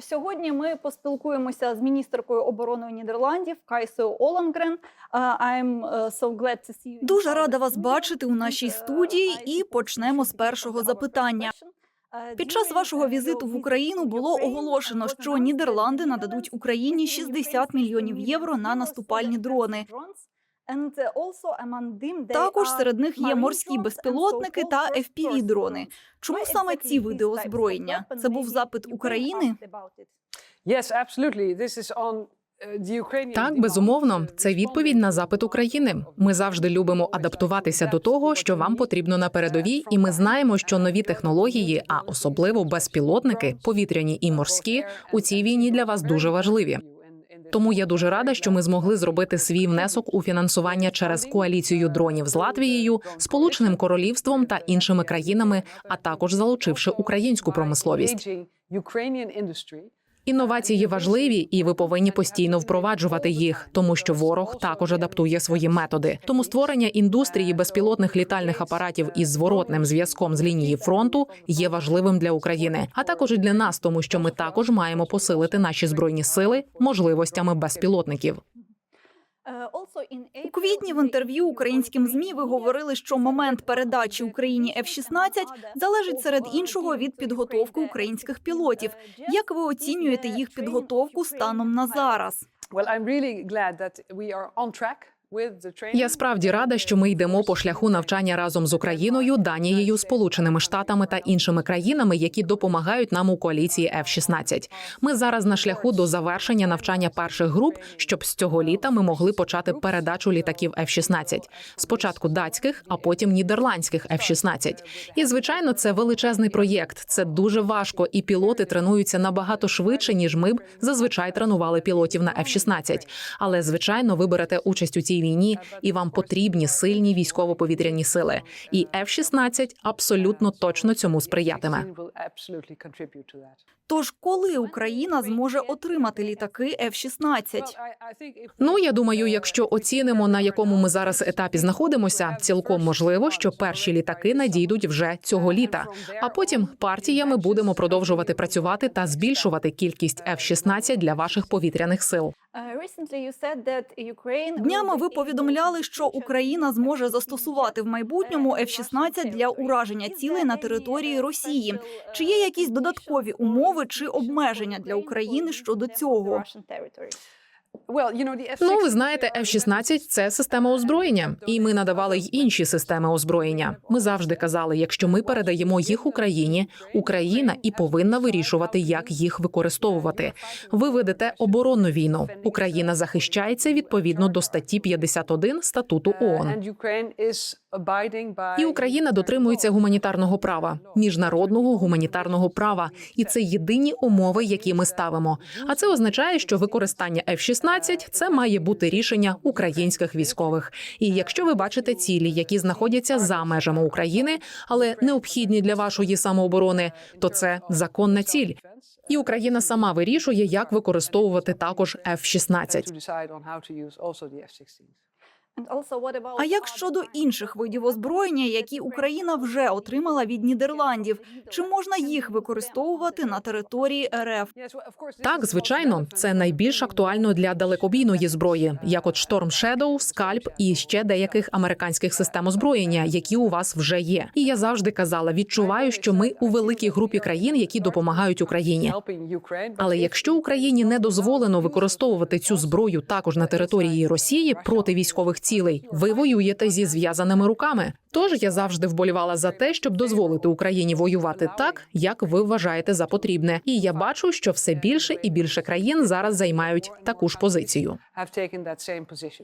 Сьогодні ми поспілкуємося з міністеркою оборони Нідерландів Кайсою Оленгрен. Uh, I'm uh, so glad to see you Дуже рада вас бачити у нашій uh, студії і почнемо з першого запитання. Uh, Під час вашого візиту в Україну було оголошено, що Нідерланди нададуть Україні will 60 мільйонів євро на наступальні дрони. Також серед них є морські безпілотники та fpv дрони. Чому саме ці види озброєння? Це був запит України? uh, Так, безумовно, uh, це відповідь на запит України. Ми завжди любимо адаптуватися до того, що вам потрібно на передовій, і ми знаємо, що нові технології, а особливо безпілотники, повітряні і морські, у цій війні для вас дуже важливі. Тому я дуже рада, що ми змогли зробити свій внесок у фінансування через коаліцію дронів з Латвією, Сполученим Королівством та іншими країнами, а також залучивши українську промисловість. Інновації важливі, і ви повинні постійно впроваджувати їх, тому що ворог також адаптує свої методи. Тому створення індустрії безпілотних літальних апаратів із зворотним зв'язком з лінії фронту є важливим для України, а також і для нас, тому що ми також маємо посилити наші збройні сили можливостями безпілотників. Uh, У квітні в інтерв'ю українським змі ви говорили, що момент передачі Україні F-16 залежить серед іншого від підготовки українських пілотів. Як ви оцінюєте їх підготовку станом на зараз? Я справді рада, що ми йдемо по шляху навчання разом з Україною, Данією, Сполученими Штатами та іншими країнами, які допомагають нам у коаліції F-16. Ми зараз на шляху до завершення навчання перших груп, щоб з цього літа ми могли почати передачу літаків F-16. Спочатку датських, а потім нідерландських F-16. І звичайно, це величезний проєкт. Це дуже важко, і пілоти тренуються набагато швидше, ніж ми б зазвичай тренували пілотів на F-16. Але звичайно, ви берете участь у цій війні, і вам потрібні сильні військово-повітряні сили. І F-16 абсолютно точно цьому сприятиме. Тож, коли Україна зможе отримати літаки F-16? Well, I, I think if Ну я думаю, якщо оцінимо на якому ми зараз етапі знаходимося, цілком можливо, що перші літаки надійдуть вже цього літа. А потім партіями будемо продовжувати працювати та збільшувати кількість F-16 для ваших повітряних сил. Uh, will Днями ви повідомляли, що Україна зможе застосувати в майбутньому F-16 для ураження цілей на території Росії. Чи є якісь додаткові умови чи обмеження для України щодо цього? Ну, ви знаєте, F-16 – це система озброєння, і ми надавали й інші системи озброєння. Ми завжди казали, якщо ми передаємо їх Україні, Україна і повинна вирішувати, як їх використовувати. Ви ведете оборонну війну. Україна захищається відповідно до статті 51 статуту ООН. І Україна дотримується гуманітарного права, міжнародного гуманітарного права, і це єдині умови, які ми ставимо. А це означає, що використання F-16 – це має бути рішення українських військових. І якщо ви бачите цілі, які знаходяться за межами України, але необхідні для вашої самооборони, то це законна ціль. І Україна сама вирішує, як використовувати також F-16. А як щодо інших видів озброєння, які Україна вже отримала від Нідерландів, чи можна їх використовувати на території РФ? Так, звичайно, це найбільш актуально для далекобійної зброї, як от Storm Shadow, Скальп і ще деяких американських систем озброєння, які у вас вже є. І я завжди казала, відчуваю, що ми у великій групі країн, які допомагають Україні. Але якщо Україні не дозволено використовувати цю зброю також на території Росії проти військових цілей, ви воюєте зі зв'язаними руками. Тож я завжди вболівала за те, щоб дозволити Україні воювати так, як ви вважаєте за потрібне. І я бачу, що все більше і більше країн зараз займають таку ж позицію.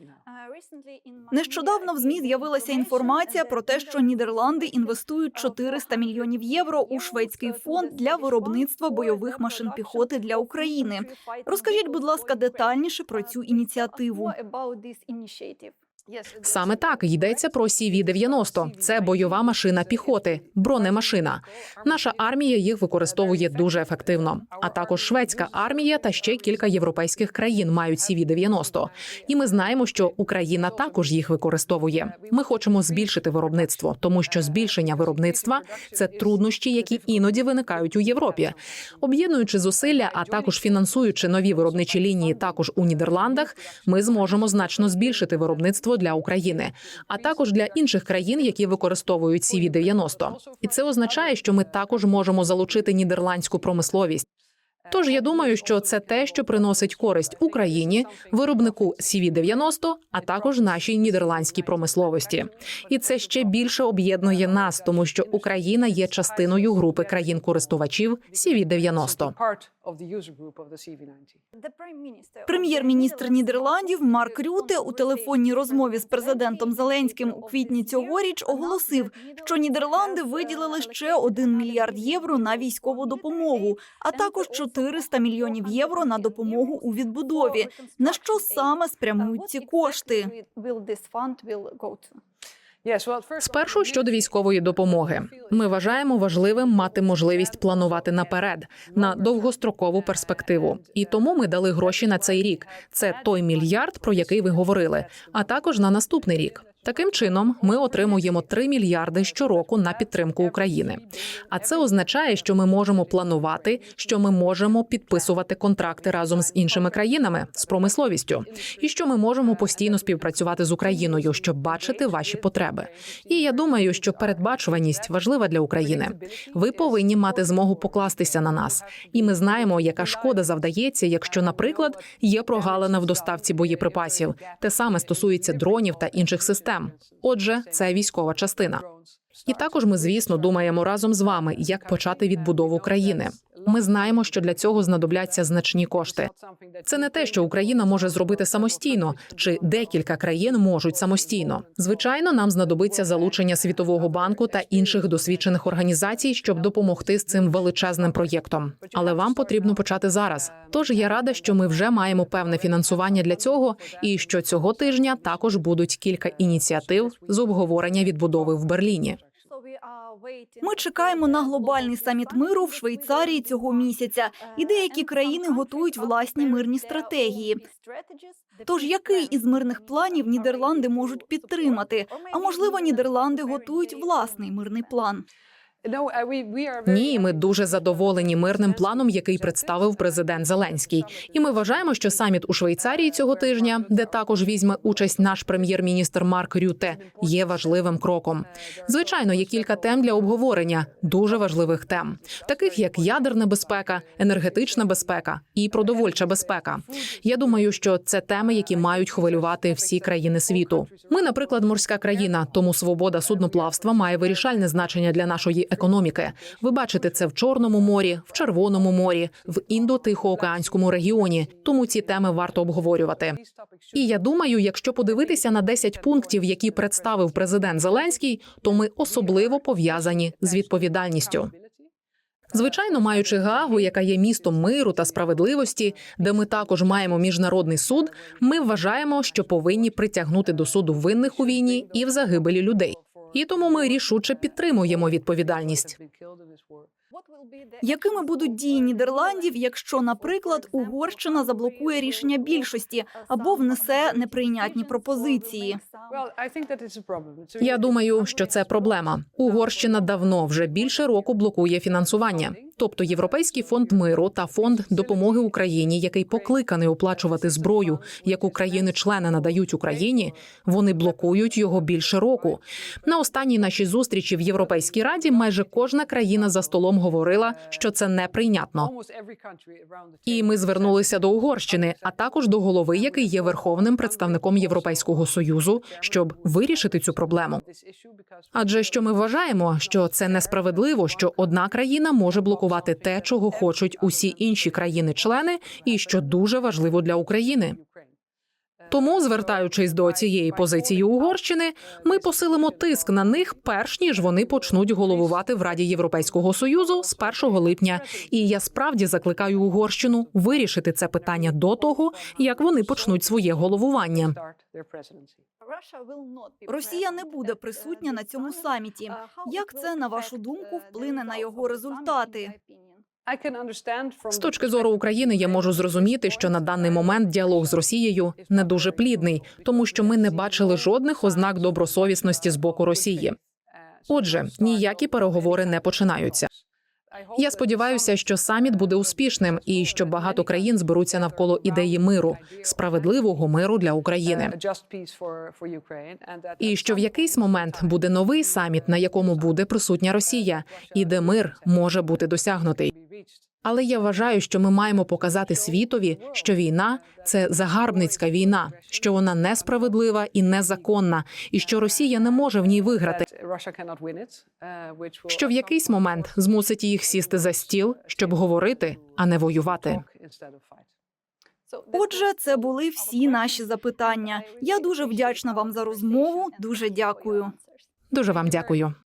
now. Нещодавно в змі з'явилася інформація про те, що Нідерланди інвестують 400 мільйонів євро у шведський фонд для виробництва бойових машин піхоти для України. Розкажіть, будь ласка, детальніше про цю ініціативу. Саме так йдеться про CV-90. Це бойова машина піхоти, бронемашина. Наша армія їх використовує дуже ефективно. А також шведська армія та ще кілька європейських країн мають CV-90. І ми знаємо, що Україна також їх використовує. Ми хочемо збільшити виробництво, тому що збільшення виробництва це труднощі, які іноді виникають у Європі. Об'єднуючи зусилля, а також фінансуючи нові виробничі лінії, також у Нідерландах, ми зможемо значно збільшити виробництво для України, а також для інших країн, які використовують CV-90. І це означає, що ми також можемо залучити нідерландську промисловість. Тож я думаю, що це те, що приносить користь Україні, виробнику CV-90, а також нашій нідерландській промисловості. І це ще більше об'єднує нас, тому що Україна є частиною групи країн-користувачів CV-90. Прем'єр-міністр Нідерландів Марк Рюте у телефонній розмові з президентом Зеленським у квітні цьогоріч оголосив, що Нідерланди виділили ще 1 мільярд євро на військову допомогу, а також 400 мільйонів євро на допомогу у відбудові. На що саме спрямують ці кошти? Спершу щодо військової допомоги, ми вважаємо важливим мати можливість планувати наперед на довгострокову перспективу. І тому ми дали гроші на цей рік. Це той мільярд, про який ви говорили, а також на наступний рік. Таким чином, ми отримуємо 3 мільярди щороку на підтримку України. А це означає, що ми можемо планувати, що ми можемо підписувати контракти разом з іншими країнами з промисловістю, і що ми можемо постійно співпрацювати з Україною, щоб бачити ваші потреби. І я думаю, що передбачуваність важлива для України. Ви повинні мати змогу покластися на нас, і ми знаємо, яка шкода завдається, якщо, наприклад, є прогалина в доставці боєприпасів. Те саме стосується дронів та інших систем. Отже, це військова частина. І також ми, звісно, думаємо разом з вами, як почати відбудову країни. Ми знаємо, що для цього знадобляться значні кошти. Це не те, що Україна може зробити самостійно, чи декілька країн можуть самостійно. Звичайно, нам знадобиться залучення світового банку та інших досвідчених організацій, щоб допомогти з цим величезним проєктом. Але вам потрібно почати зараз. Тож я рада, що ми вже маємо певне фінансування для цього, і що цього тижня також будуть кілька ініціатив з обговорення відбудови в Берліні. Ми чекаємо на глобальний саміт миру в Швейцарії цього місяця, і деякі країни готують власні мирні стратегії. Тож який із мирних планів Нідерланди можуть підтримати? А можливо, Нідерланди готують власний мирний план. Ні, ми дуже задоволені мирним планом, який представив президент Зеленський. І ми вважаємо, що саміт у Швейцарії цього тижня, де також візьме участь наш прем'єр-міністр Марк Рюте, є важливим кроком. Звичайно, є кілька тем для обговорення, дуже важливих тем, таких як ядерна безпека, енергетична безпека і продовольча безпека. Я думаю, що це теми, які мають хвилювати всі країни світу. Ми, наприклад, морська країна, тому свобода судноплавства має вирішальне значення для нашої. Ви бачите це в Чорному морі, в Червоному морі, в індо-тихоокеанському регіоні. Тому ці теми варто обговорювати. І я думаю, якщо подивитися на 10 пунктів, які представив президент Зеленський, то ми особливо пов'язані з відповідальністю. Звичайно, маючи Гаагу, яка є містом миру та справедливості, де ми також маємо міжнародний суд, ми вважаємо, що повинні притягнути до суду винних у війні і в загибелі людей. І тому ми рішуче підтримуємо відповідальність. Якими будуть дії Нідерландів, якщо, наприклад, Угорщина заблокує рішення більшості або внесе неприйнятні пропозиції? Я думаю, що це проблема. Угорщина давно вже більше року блокує фінансування. Тобто Європейський фонд миру та фонд допомоги Україні, який покликаний оплачувати зброю, яку країни-члени надають Україні, вони блокують його більше року. На останній нашій зустрічі в Європейській раді майже кожна країна за столом говорила, що це неприйнятно. І ми звернулися до Угорщини, а також до голови, який є верховним представником Європейського союзу, щоб вирішити цю проблему. Адже що ми вважаємо, що це несправедливо, що одна країна може блокувати те, чого хочуть усі інші країни-члени, і що дуже важливо для України. Тому, звертаючись до цієї позиції Угорщини, ми посилимо тиск на них, перш ніж вони почнуть головувати в Раді Європейського союзу з 1 липня. І я справді закликаю Угорщину вирішити це питання до того, як вони почнуть своє головування. Росія не буде присутня на цьому саміті. Як це, на вашу думку, вплине на його результати? З точки зору України, я можу зрозуміти, що на даний момент діалог з Росією не дуже плідний, тому що ми не бачили жодних ознак добросовісності з боку Росії. Отже, ніякі переговори не починаються. Я сподіваюся, що саміт буде успішним і що багато країн зберуться навколо ідеї миру, справедливого миру для України. І що в якийсь момент буде новий саміт, на якому буде присутня Росія, і де мир може бути досягнутий. Але я вважаю, що ми маємо показати світові, що війна це загарбницька війна, що вона несправедлива і незаконна, і що Росія не може в ній виграти. Що в якийсь момент змусить їх сісти за стіл, щоб говорити, а не воювати. Отже, це були всі наші запитання. Я дуже вдячна вам за розмову. Дуже дякую. Дуже вам дякую.